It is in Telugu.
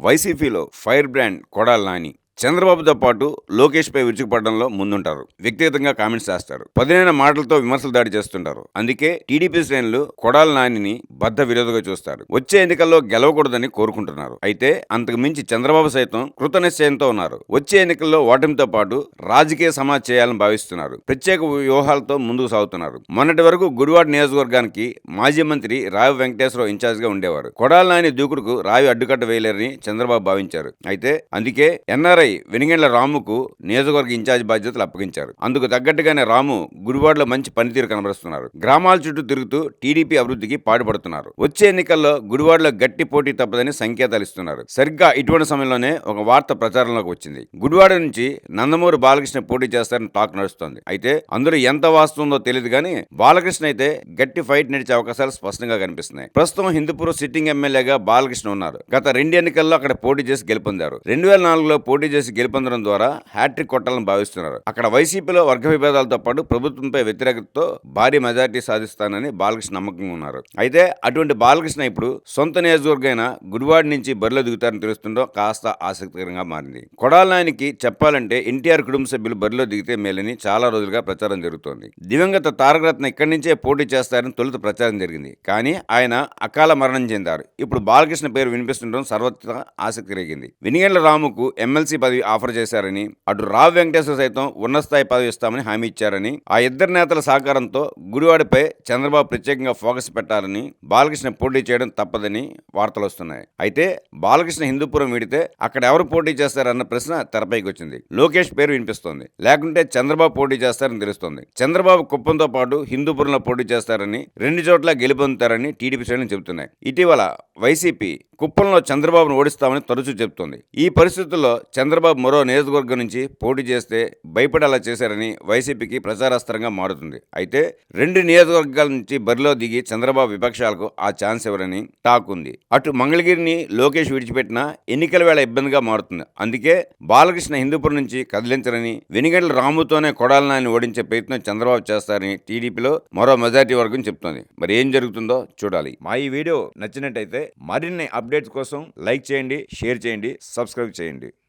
వైసీపీలో ఫైర్ బ్రాండ్ కొడాల నాని. చంద్రబాబుతో పాటు లోకేష్ పై విరుచుకుపడడంలో ముందుంటారు. వ్యక్తిగతంగా కామెంట్స్ చేస్తారు. పదినైన మాటలతో విమర్శలు దాడి చేస్తుంటారు. అందుకే టీడీపీ శ్రేణులు కొడాల నానిని బద్ద విరోధంగా చూస్తారు. వచ్చే ఎన్నికల్లో గెలవకూడదని కోరుకుంటున్నారు. అయితే అంతకు మించి చంద్రబాబు సైతం కృత నిశ్చయంతో ఉన్నారు. వచ్చే ఎన్నికల్లో ఓటమితో పాటు రాజకీయ సమాజ్ చేయాలని భావిస్తున్నారు. ప్రత్యేక వ్యూహాలతో ముందుకు సాగుతున్నారు. మొన్నటి వరకు గుడివాడ నియోజకవర్గానికి మాజీ మంత్రి రావి వెంకటేశ్వరరావు ఇన్ఛార్జ్గా ఉండేవారు. కొడాల నాని దూకుడుకు రావి అడ్డుకట్ట వేయలేరని చంద్రబాబు భావించారు. అయితే అందుకే ఎన్ఆర్ఐ వెనిగండ్ల రాముకు నియోజకవర్గ ఇన్ఛార్జ్ బాధ్యతలు అప్పగించారు. అందుకు తగ్గట్టుగానే రాము గుడివాడలో మంచి పనితీరు కనబరుస్తున్నారు. గ్రామాల చుట్టూ తిరుగుతూ టీడీపీ అభివృద్ధికి పాటుపడుతున్నారు. వచ్చే ఎన్నికల్లో గుడివాడలో గట్టి పోటీ తప్పదని సంకేతాలు ఇస్తున్నారు. సరిగ్గా ఇటువంటి సమయంలోనే ఒక వార్త ప్రచారంలోకి వచ్చింది. గుడివాడ నుంచి నందమూరి బాలకృష్ణ పోటీ చేస్తారని టాక్ నడుస్తోంది. అయితే అందులో ఎంత వాస్తుందో తెలియదు కానీ బాలకృష్ణ అయితే గట్టి ఫైట్ నడిచే అవకాశాలు స్పష్టంగా కనిపిస్తున్నాయి. ప్రస్తుతం హిందూపూర్ సిట్టింగ్ ఎమ్మెల్యేగా బాలకృష్ణ ఉన్నారు. గత రెండు ఎన్నికల్లో అక్కడ పోటీ చేసి గెలుపొందారు. రెండు వేల నాలుగులో పోటీ చేసి గెలుపొందడం ద్వారా హ్యాట్రిక్ కొట్టాలని భావిస్తున్నారు. అక్కడ వైసీపీలో వర్గ విభేదాలతో పాటు ప్రభుత్వంపై వ్యతిరేకతతో భారీ మెజార్టీ సాధిస్తానని బాలకృష్ణ నమ్మకంగా ఉన్నారు. అయితే అటువంటి బాలకృష్ణ ఇప్పుడు సొంత నియోజకవర్గమైన గుడివాడ నుంచి బరిలో దిగుతారని తెలుస్తుండో కాస్త ఆసక్తికరంగా మారింది. కొడాల నాయనికి చెప్పాలంటే ఎన్టీఆర్ కుటుంబ సభ్యులు బరిలో దిగితే మేలని చాలా రోజులుగా ప్రచారం జరుగుతోంది. దివంగత తారకరత్న ఇక్కడి నుంచే పోటీ చేస్తారని తొలుత ప్రచారం జరిగింది. కానీ ఆయన అకాల మరణం చెందారు. ఇప్పుడు బాలకృష్ణ పేరు వినిపిస్తుండడం సర్వత్రా ఆసక్తి రేగింది. వినిగండ్ల రాముకు ఎమ్మెల్సీ పదవి ఆఫర్ చేశారని అటు రావు వెంకటేశ్వర సైతం ఉన్నత స్థాయి పదవి ఇస్తామని హామీ ఇచ్చారని ఆ ఇద్దరు నేతల సహకారంతో గుడివాడపై చంద్రబాబు ప్రత్యేకంగా ఫోకస్ పెట్టాలని బాలకృష్ణ పోటీ చేయడం తప్పదని వార్తలు వస్తున్నాయి. అయితే బాలకృష్ణ హిందూపురం విడితే అక్కడ ఎవరు పోటీ చేస్తారన్న ప్రశ్న తెరపైకి వచ్చింది. లోకేష్ పేరు వినిపిస్తోంది. లేకుంటే చంద్రబాబు పోటీ చేస్తారని తెలుస్తోంది. చంద్రబాబు కుప్పంతో పాటు హిందూపురంలో పోటీ చేస్తారని రెండు చోట్ల గెలుపొందుతారని టీడీపీ శ్రేణులు చెబుతున్నాయి. ఇటీవల వైసీపీ కుప్పంలో చంద్రబాబును ఓడిస్తామని తరచూ చెబుతోంది. ఈ పరిస్థితుల్లో చంద్ర చంద్రబాబు మరో నియోజకవర్గం నుంచి పోటీ చేస్తే భయపడేలా చేశారని వైసీపీకి ప్రచారాస్త్రంగా మారుతుంది. అయితే రెండు నియోజకవర్గాల నుంచి బరిలో దిగి చంద్రబాబు విపక్షాలకు ఆ ఛాన్స్ ఇవ్వరని టాక్ ఉంది అటు మంగళగిరిని లోకేష్ విడిచిపెట్టినా ఎన్నికల వేళ ఇబ్బందిగా మారుతుంది. అందుకే బాలకృష్ణ హిందూపురం నుంచి కదిలించరని వెనిగడ్ల రాముతోనే కొడాలనాన్ని ఓడించే ప్రయత్నం చంద్రబాబు చేస్తారని టీడీపీలో మరో మెజార్టీ వర్గం చెప్తోంది. మరి ఏం జరుగుతుందో చూడాలి. మా ఈ వీడియో నచ్చినట్టయితే మరిన్ని అప్డేట్స్ కోసం లైక్ చేయండి షేర్ చేయండి సబ్స్క్రైబ్ చేయండి.